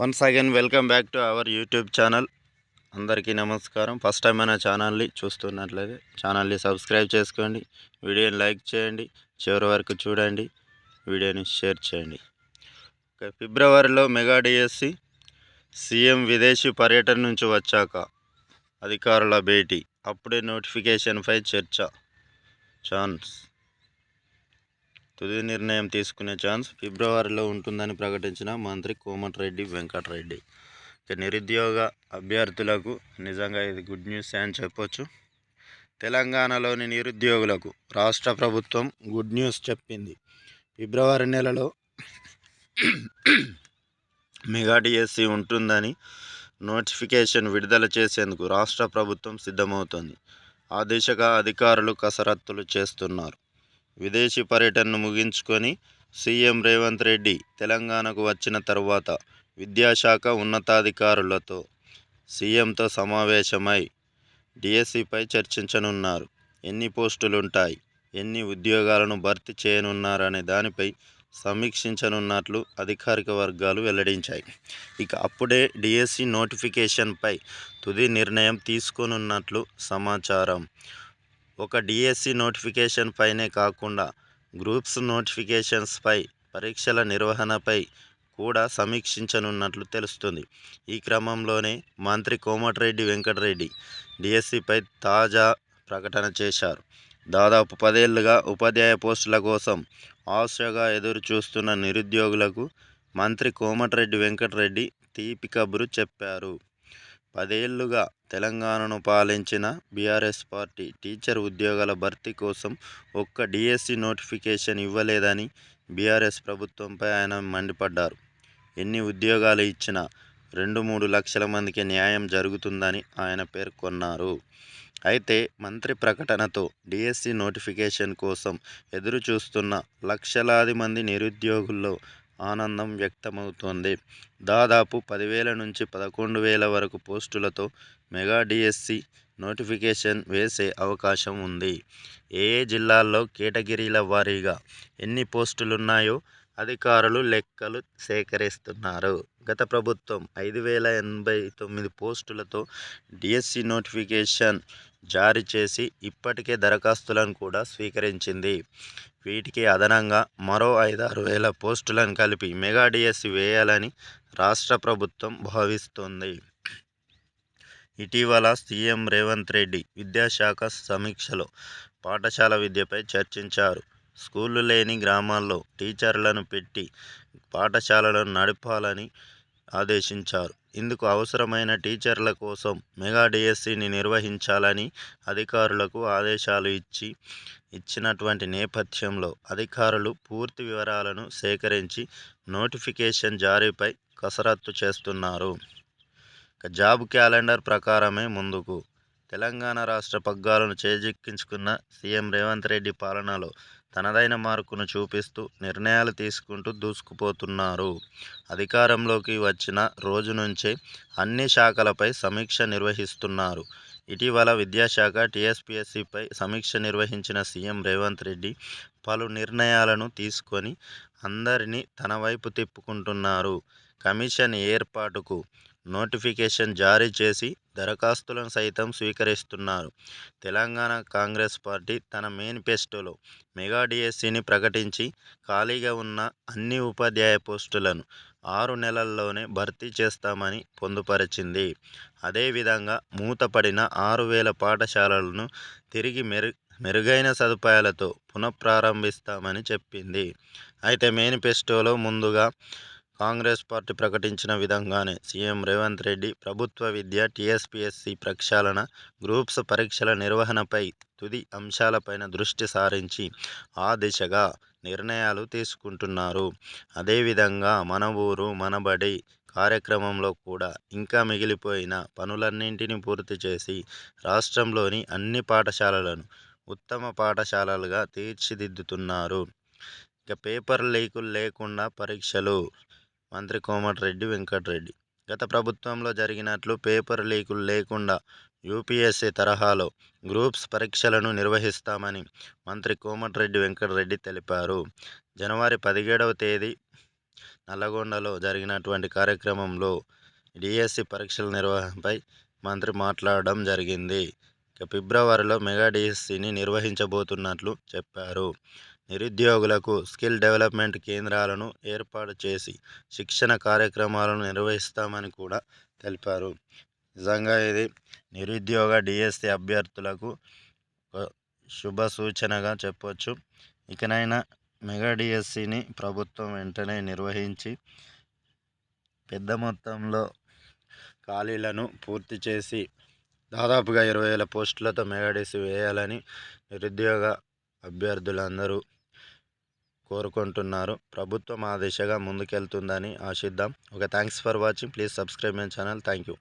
Once again welcome back to our YouTube channel అందరికీ నమస్కారం. First time అయినా ఛానల్ని చూస్తున్నట్లయితే ఛానల్ని సబ్స్క్రైబ్ చేసుకోండి. వీడియోని లైక్ చేయండి. చివరి వరకు చూడండి. వీడియోని షేర్ చేయండి. ఓకే ఫిబ్రవరిలో మెగా డిఎస్సి సీఎం విదేశీ పర్యటన నుంచి వచ్చాక అధికారుల భేటీ. అప్పుడే నోటిఫికేషన్పై చర్చ. ఛాన్స్ తుది నిర్ణయం తీసుకునే ఛాన్స్ ఫిబ్రవరిలో ఉంటుందని ప్రకటించిన మంత్రి కోమటిరెడ్డి వెంకటరెడ్డి. ఇక నిరుద్యోగ అభ్యర్థులకు నిజంగా ఇది గుడ్ న్యూస్ అని చెప్పొచ్చు. తెలంగాణలోని నిరుద్యోగులకు రాష్ట్ర ప్రభుత్వం గుడ్ న్యూస్ చెప్పింది. ఫిబ్రవరి నెలలో మెగా డిఎస్సి ఉంటుందని నోటిఫికేషన్ విడుదల చేసేందుకు రాష్ట్ర ప్రభుత్వం సిద్ధమవుతోంది. ఆ దిశగా అధికారులు కసరత్తులు చేస్తున్నారు. విదేశీ పర్యటనను ముగించుకొని సీఎం రేవంత్ రెడ్డి తెలంగాణకు వచ్చిన తర్వాత విద్యాశాఖ ఉన్నతాధికారులతో సీఎంతో సమావేశమై డిఎస్సిపై చర్చించనున్నారు. ఎన్ని పోస్టులుంటాయి? ఎన్ని ఉద్యోగాలను భర్తీ చేయనున్నారనే దానిపై సమీక్షించనున్నట్లు అధికారిక వర్గాలు వెల్లడించాయి. ఇక అప్పుడే డిఎస్సి నోటిఫికేషన్పై తుది నిర్ణయం తీసుకోనున్నట్లు సమాచారం. ఒక డిఎస్సి నోటిఫికేషన్ పైనే కాకుండా గ్రూప్స్ నోటిఫికేషన్స్పై పరీక్షల నిర్వహణపై కూడా సమీక్షించనున్నట్లు తెలుస్తుంది. ఈ క్రమంలోనే మంత్రి కోమటిరెడ్డి వెంకటరెడ్డి డిఎస్సిపై తాజా ప్రకటన చేశారు. దాదాపు పదేళ్ళుగా ఉపాధ్యాయ పోస్టుల కోసం ఆశగా ఎదురు చూస్తున్న నిరుద్యోగులకు మంత్రి కోమటిరెడ్డి వెంకటరెడ్డి తీపి కబురు చెప్పారు. పదేళ్ళుగా తెలంగాణను పాలించిన బీఆర్ఎస్ పార్టీ టీచర్ ఉద్యోగాల భర్తీ కోసం ఒక్క డిఎస్సి నోటిఫికేషన్ ఇవ్వలేదని బీఆర్ఎస్ ప్రభుత్వంపై ఆయన మండిపడ్డారు. ఎన్ని ఉద్యోగాలు ఇచ్చినా రెండు మూడు లక్షల మందికి న్యాయం జరుగుతుందని ఆయన పేర్కొన్నారు. అయితే మంత్రి ప్రకటనతో డిఎస్సి నోటిఫికేషన్ కోసం ఎదురు చూస్తున్న లక్షలాది మంది నిరుద్యోగుల్లో ఆనందం వ్యక్తమవుతోంది. దాదాపు పదివేల నుంచి పదకొండు వేల వరకు పోస్టులతో మెగా డిఎస్సి నోటిఫికేషన్ వేసే అవకాశం ఉంది. ఏ జిల్లాల్లో కేటగిరీల వారీగా ఎన్ని పోస్టులున్నాయో అధికారులు లెక్కలు సేకరిస్తున్నారు. గత ప్రభుత్వం ఐదు వేల ఎనభై తొమ్మిది పోస్టులతో డిఎస్సి నోటిఫికేషన్ జారీ చేసి ఇప్పటికే దరఖాస్తులను కూడా స్వీకరించింది. వీటికి అదనంగా మరో ఐదారు వేల పోస్టులను కలిపి మెగా డిఎస్సి వేయాలని రాష్ట్ర ప్రభుత్వం భావిస్తోంది. ఇటీవల సీఎం రేవంత్ రెడ్డి విద్యాశాఖ సమీక్షలో పాఠశాల విద్యపై చర్చించారు. స్కూళ్ళు లేని గ్రామాల్లో టీచర్లను పెట్టి పాఠశాలలను నడపాలని ఆదేశించారు. ఇందుకు అవసరమైన టీచర్ల కోసం మెగా డిఎస్సిని నిర్వహించాలని అధికారులకు ఆదేశాలు ఇచ్చి ఇచ్చినటువంటి నేపథ్యంలో అధికారులు పూర్తి వివరాలను సేకరించి నోటిఫికేషన్ జారీపై కసరత్తు చేస్తున్నారు. జాబ్ క్యాలెండర్ ప్రకారమే ముందుకు. తెలంగాణ రాష్ట్ర పగ్గాలను చేజిక్కించుకున్న సీఎం రేవంత్ రెడ్డి పాలనలో తనదైన మార్కును చూపిస్తూ నిర్ణయాలు తీసుకుంటూ దూసుకుపోతున్నారు. అధికారంలోకి వచ్చిన రోజు నుంచే అన్ని శాఖలపై సమీక్ష నిర్వహిస్తున్నారు. ఇటీవల విద్యాశాఖ టీఎస్పీఎస్సిపై సమీక్ష నిర్వహించిన సీఎం రేవంత్ రెడ్డి పలు నిర్ణయాలను తీసుకొని అందరినీ తన వైపు తిప్పుకుంటున్నారు. కమిషన్ ఏర్పాటుకు నోటిఫికేషన్ జారీ చేసి దరఖాస్తులను సైతం స్వీకరిస్తున్నారు. తెలంగాణ కాంగ్రెస్ పార్టీ తన మేనిఫెస్టోలో మెగా డిఎస్సిని ప్రకటించి ఖాళీగా ఉన్న అన్ని ఉపాధ్యాయ పోస్టులను ఆరు నెలల్లోనే భర్తీ చేస్తామని పొందుపరిచింది. అదేవిధంగా మూతపడిన ఆరు వేల పాఠశాలలను తిరిగి మెరు మెరుగైన సదుపాయాలతో పునఃప్రారంభిస్తామని చెప్పింది. అయితే మేనిఫెస్టోలో ముందుగా కాంగ్రెస్ పార్టీ ప్రకటించిన విధంగానే సీఎం రేవంత్ రెడ్డి ప్రభుత్వ విద్య టీఎస్పీఎస్సీ ప్రక్షాళన గ్రూప్స్ పరీక్షల నిర్వహణపై తుది అంశాలపైన దృష్టి సారించి ఆ దిశగా నిర్ణయాలు తీసుకుంటున్నారు. అదేవిధంగా మన ఊరు మనబడి కార్యక్రమంలో కూడా ఇంకా మిగిలిపోయిన పనులన్నింటినీ పూర్తి చేసి రాష్ట్రంలోని అన్ని పాఠశాలలను ఉత్తమ పాఠశాలలుగా తీర్చిదిద్దుతున్నారు. ఇక పేపర్ లీకులు లేకుండా పరీక్షలు మంత్రి కోమటిరెడ్డి వెంకటరెడ్డి గత ప్రభుత్వంలో జరిగినట్లు పేపర్ లీకులు లేకుండా యూపీఎస్సీ తరహాలో గ్రూప్స్ పరీక్షలను నిర్వహిస్తామని మంత్రి కోమటిరెడ్డి వెంకటరెడ్డి తెలిపారు. జనవరి పదిహేడవ తేదీ నల్లగొండలో జరిగినటువంటి కార్యక్రమంలో డిఎస్సి పరీక్షల నిర్వహణపై మంత్రి మాట్లాడడం జరిగింది. ఇక ఫిబ్రవరిలో మెగా డిఎస్సిని నిర్వహించబోతున్నట్లు చెప్పారు. నిరుద్యోగులకు స్కిల్ డెవలప్మెంట్ కేంద్రాలను ఏర్పాటు చేసి శిక్షణ కార్యక్రమాలను నిర్వహిస్తామని కూడా తెలిపారు. నిజంగా ఇది నిరుద్యోగ డిఎస్సి అభ్యర్థులకు శుభ సూచనగా చెప్పొచ్చు. ఇకనైనా మెగా డిఎస్సిని ప్రభుత్వం వెంటనే నిర్వహించి పెద్ద మొత్తంలో ఖాళీలను పూర్తి చేసి దాదాపుగా ఇరవై వేల పోస్టులతో మెగా డిఎస్సి వేయాలని నిరుద్యోగ అభ్యర్థులందరూ కోరుకుంటున్నారు. ప్రభుత్వం ఆ దిశగా ముందుకెళ్తుందని ఆశిద్దాం. Okay thanks for watching. Please subscribe my channel. Thank you